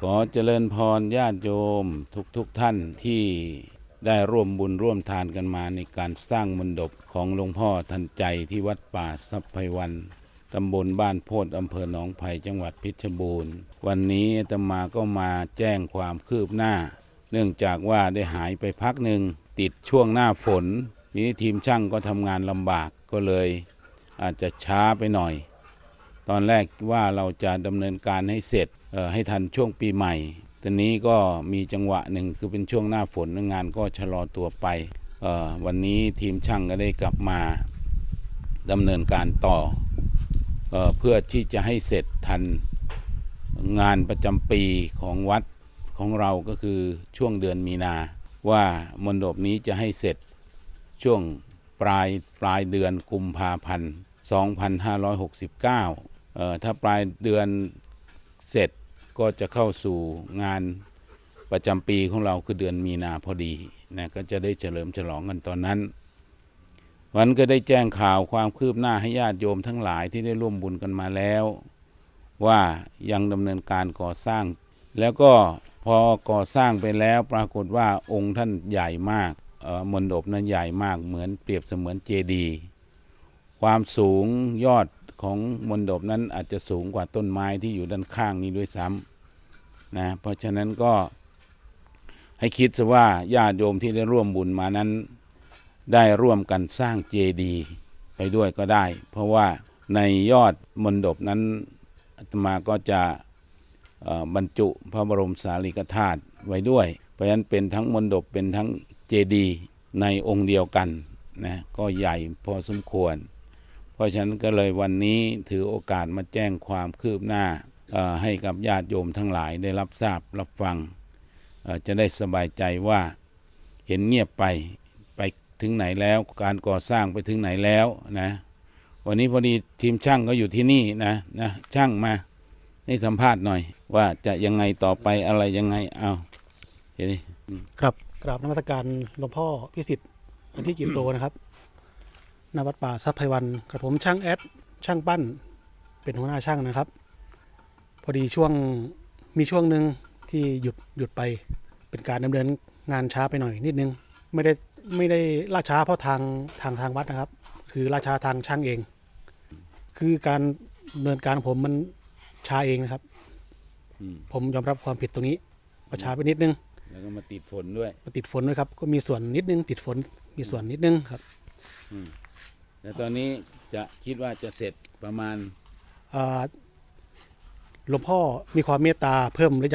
ขอเจริญพรญาติโยมทุกทุกๆท่านที่ได้ร่วมบุญร่วมทานกันมาในการสร้างมณฑปของหลวงพ่อทันใจที่วัดป่าสัพไพวันตำบลบ้านโพธอำเภอหนองไผ่จังหวัดเพชรบูรณ์ วันนี้ตมาก็มาแจ้งความคืบหน้า เนื่องจากว่าได้หายไปพักหนึ่ง ติดช่วงหน้าฝนนี้ทีมช่างก็ทำงานลำบากก็เลย อาจจะช้าไปหน่อย ตอนแรกว่าเราจะดำเนินการให้เสร็จให้ทันช่วงปีใหม่ตอนนี้ก็มีจังหวะหนึ่งคือเป็นช่วงหน้าฝนงานก็ชะลอตัวไป วันนี้ทีมช่างก็ได้กลับมาดำเนินการต่อเออเพื่อที่จะให้เสร็จทันงานประจำปีของวัดของเราก็คือช่วงเดือนมีนา ว่ามณฑปนี้จะให้เสร็จช่วงปลายปลายเดือนกุมภาพันธ์ 2569เอ่อ ถ้าปลายเดือนเสร็จก็จะเข้าสู่งานประจำปีของเราคือเดือนมีนาพอดีนะก็จะได้เฉลิมฉลองกันตอนนั้น วันก็ได้แจ้งข่าวความคืบหน้าให้ญาติโยมทั้งหลายที่ได้ร่วมบุญกันมาแล้ว ว่ายังดำเนินการก่อสร้าง แล้วก็พอก่อสร้างไปแล้วปรากฏว่าองค์ท่านใหญ่มากมณฑปนั้นใหญ่มากเหมือนเปรียบเสมือนเจดีย์ความสูงยอด ของมณฑปนั้นอาจจะสูงกว่าต้นไม้ที่อยู่ด้านข้างนี้ด้วยซ้ำนะเพราะฉะนั้นก็ให้คิดซะว่าญาติโยมที่ได้ร่วมบุญมานั้น ได้ร่วมกันสร้างเจดีย์ไปด้วยก็ได้ เพราะว่าในยอดมณฑปนั้นอาตมาก็จะบรรจุพระบรมสารีริกธาตุไว้ด้วย เพราะฉะนั้นเป็นทั้งมณฑปเป็นทั้งเจดีย์ในองค์เดียวกันนะก็ใหญ่พอสมควร เพราะฉะนั้นก็เลยวันนี้ถือโอกาสมาแจ้งความคืบหน้าให้กับญาติโยมทั้งหลายได้รับทราบรับฟัง จะได้สบายใจว่าเห็นเงียบไปไปถึงไหนแล้วการก่อสร้างไปถึงไหนแล้วนะวันนี้พอดีทีมช่างก็อยู่ที่นี่นะนะช่างมาให้สัมภาษณ์หน่อย ว่าจะยังไงต่อไปอะไรยังไงเอาเห็นไหมครับกราบนมัสการหลวงพ่อพิสิทธิ์ที่จิตโตนะครับ ณวัดป่าทรัพย์ไพวันกับผมช่างแอดช่างปั้น เป็นหัวหน้าช่างนะครับ พอดีช่วงมีช่วงหนึ่งที่หยุดหยุดไปเป็นการดำเนินงานช้าไปหน่อยนิดนึงไม่ได้ไม่ได้ล่าช้าเพราะทางทางทางวัดนะครับ คือล่าช้าทางช่างเอง คือการดำเนินการของผมมันช้าเองนะครับอืมผมยอมรับความผิดตรงนี้ประช้าไปนิดนึง แล้วก็มาติดฝนด้วยมาติดฝนด้วยครับ ก็มีส่วนนิดนึง ติดฝนมีส่วนนิดนึงครับ แล้วตอนนี้จะคิดว่าจะเสร็จประมาณอ่าหลวงพ่อมีความเมตตาเพิ่มระยะ